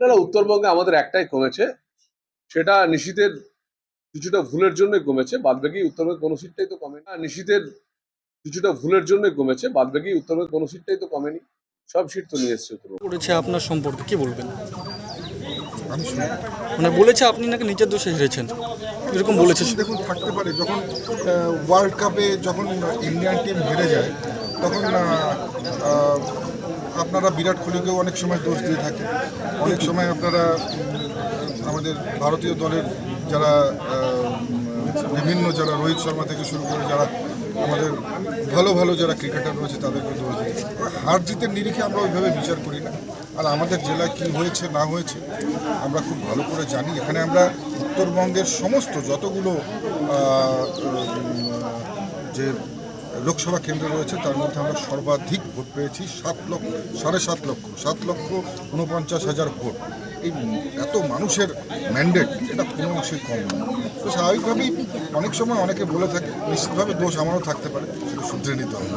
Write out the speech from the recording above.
না না উত্তরবঙ্গে আমাদের একটাই কমেছে। সেটা নিশীতের কিছুটা ভুলের জন্য কমেছে বাদ বাকি উত্তরবঙ্গে কোনো সিটটাই তো কমে না নিশীতের কিছুটা ভুলের জন্য কমেছে বাদ বাকি উত্তরবঙ্গে কোনো সিটটাই তো কমেনি। সব সিট তো নিয়ে এসছে উত্তরবঙ্গ। করেছে আপনার সম্পর্কে কি বলবেন? মানে বলেছে আপনি নাকি নিজের দোষে হেরেছেন? এরকম বলেছে দেখুন থাকতে পারে যখন ওয়ার্ল্ড কাপে যখন ইন্ডিয়ান টিম হেরে যায় তখন আপনারা বিরাট কোহলিকেও অনেক সময় দোষ দিয়ে থাকেন। অনেক সময় আপনারা আমাদের ভারতীয় দলের যারা বিভিন্ন যারা রোহিত শর্মা থেকে শুরু করে যারা আমাদের ভালো ভালো যারা ক্রিকেটার রয়েছে তাদেরকে দোষ দিই হার জিতের নিরিখে আমরা ওইভাবে বিচার করি না। আর আমাদের জেলায় কি হয়েছে, না হয়েছে, আমরা খুব ভালো করে জানি। এখানে আমরা উত্তরবঙ্গের সমস্ত যতগুলো যে লোকসভা কেন্দ্র রয়েছে, তার মধ্যে আমরা সর্বাধিক ভোট পেয়েছি, সাত লক্ষ, সাড়ে সাত লক্ষ সাত লক্ষ উনপঞ্চাশ হাজার ভোট। এই এত মানুষের ম্যান্ডেট এটা কোনো অংশে কম না। তো স্বাভাবিকভাবেই অনেক সময় অনেকে বলে থাকে, নিশ্চিতভাবে দোষ আমারও থাকতে পারে, সেটা শুধরে নিতে হবে।